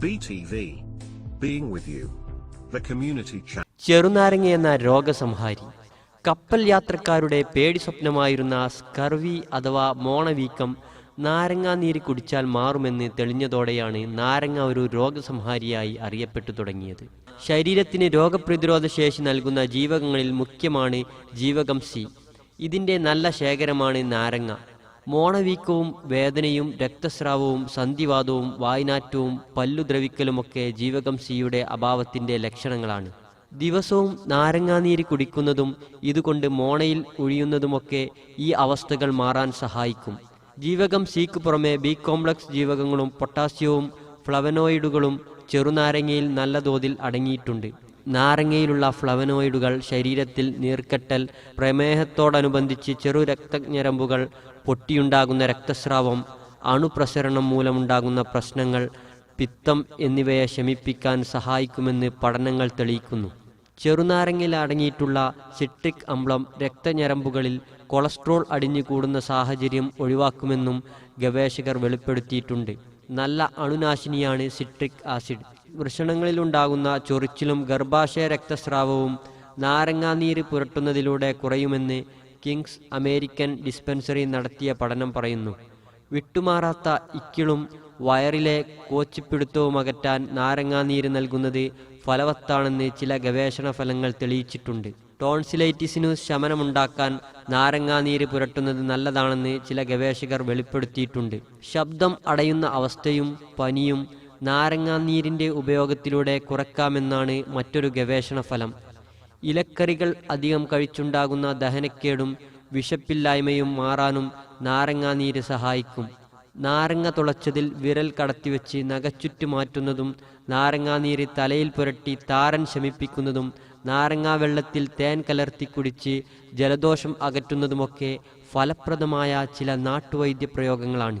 BTV. Being with you. The community channel. ചെറുനാരങ്ങ എന്ന രോഗസംഹാരി കപ്പൽ യാത്രക്കാരുടെ പേടി സ്വപ്നമായിരുന്ന സ്കർവി അഥവാ മോണവീക്കം നാരങ്ങാ നീര് കുടിച്ചാൽ മാറുമെന്ന് തെളിഞ്ഞതോടെയാണ് നാരങ്ങ ഒരു രോഗസംഹാരിയായി അറിയപ്പെട്ടു തുടങ്ങിയത് ശരീരത്തിന് രോഗപ്രതിരോധ ശേഷി നൽകുന്ന ജീവകങ്ങളിൽ മുഖ്യമാണ് ജീവകം സി ഇതിന്റെ നല്ല ശേഖരമാണ് നാരങ്ങ മോണവീക്കവും വേദനയും രക്തസ്രാവവും സന്ധിവാദവും വായനാറ്റവും പല്ലുദ്രവിക്കലുമൊക്കെ ജീവകം സിയുടെ അഭാവത്തിന്റെ ലക്ഷണങ്ങളാണ്. ദിവസവും നാരങ്ങാനീര് കുടിക്കുന്നതും ഇതുകൊണ്ട് മോണയിൽ ഒഴിയുന്നതുമൊക്കെ ഈ അവസ്ഥകൾ മാറാൻ സഹായിക്കും. ജീവകം സിക്ക് പുറമെ ബി കോംപ്ലക്സ് ജീവകങ്ങളും പൊട്ടാസ്യവും ഫ്ലവനോയിഡുകളും ചെറുനാരങ്ങയിൽ നല്ല തോതിൽ അടങ്ങിയിട്ടുണ്ട്. നാരങ്ങയിലുള്ള ഫ്ലവനോയിഡുകൾ ശരീരത്തിൽ നീർക്കെട്ടൽ പ്രമേഹത്തോടനുബന്ധിച്ച് ചെറു രക്തഞരമ്പുകൾ പൊട്ടിയുണ്ടാകുന്ന രക്തസ്രാവം അണുപ്രസരണം മൂലമുണ്ടാകുന്ന പ്രശ്നങ്ങൾ പിത്തം എന്നിവയെ ശമിപ്പിക്കാൻ സഹായിക്കുമെന്ന് പഠനങ്ങൾ തെളിയിക്കുന്നു. ചെറുനാരങ്ങയിൽ അടങ്ങിയിട്ടുള്ള സിട്രിക് അമ്ലം രക്തഞരമ്പുകളിൽ കൊളസ്ട്രോൾ അടിഞ്ഞുകൂടുന്ന സാഹചര്യം ഒഴിവാക്കുമെന്നും ഗവേഷകർ വെളിപ്പെടുത്തിയിട്ടുണ്ട്. നല്ല അണുനാശിനിയാണ് സിട്രിക് ആസിഡ്. വൃഷണങ്ങളിലുണ്ടാകുന്ന ചൊറിച്ചിലും ഗർഭാശയ രക്തസ്രാവവും നാരങ്ങാനീര് പുരട്ടുന്നതിലൂടെ കുറയുമെന്ന് കിങ്സ് അമേരിക്കൻ ഡിസ്പെൻസറി നടത്തിയ പഠനം പറയുന്നു. വിട്ടുമാറാത്ത ഇക്കിളും വയറിലെ കോച്ചിപ്പിടുത്തവും അകറ്റാൻ നാരങ്ങാനീര് നൽകുന്നത് ഫലവത്താണെന്ന് ചില ഗവേഷണ ഫലങ്ങൾ തെളിയിച്ചിട്ടുണ്ട്. ടോൺസിലൈറ്റിസിനു ശമനമുണ്ടാക്കാൻ നാരങ്ങാനീര് പുരട്ടുന്നത് നല്ലതാണെന്ന് ചില ഗവേഷകർ വെളിപ്പെടുത്തിയിട്ടുണ്ട്. ശബ്ദം അടയുന്ന അവസ്ഥയും പനിയും നാരങ്ങാനീരിന്റെ ഉപയോഗത്തിലൂടെ കുറക്കാമെന്നാണ് മറ്റൊരു ഗവേഷണ ഫലം ഇലക്കറികൾ അധികം കഴിച്ചുണ്ടാകുന്ന ദഹനക്കേടും വിശപ്പില്ലായ്മയും മാറാനും നാരങ്ങാനീര് സഹായിക്കും. നാരങ്ങ തുളച്ചതിൽ വിരൽ കടത്തിവെച്ച് നഖച്ചുറ്റു മാറ്റുന്നതും നാരങ്ങാനീര് തലയിൽ പുരട്ടി താരൻ ശമിപ്പിക്കുന്നതും നാരങ്ങാ വെള്ളത്തിൽ തേൻ കലർത്തി കുടിച്ച് ജലദോഷം അകറ്റുന്നതുമൊക്കെ ഫലപ്രദമായ ചില നാട്ടുവൈദ്യ പ്രയോഗങ്ങളാണ്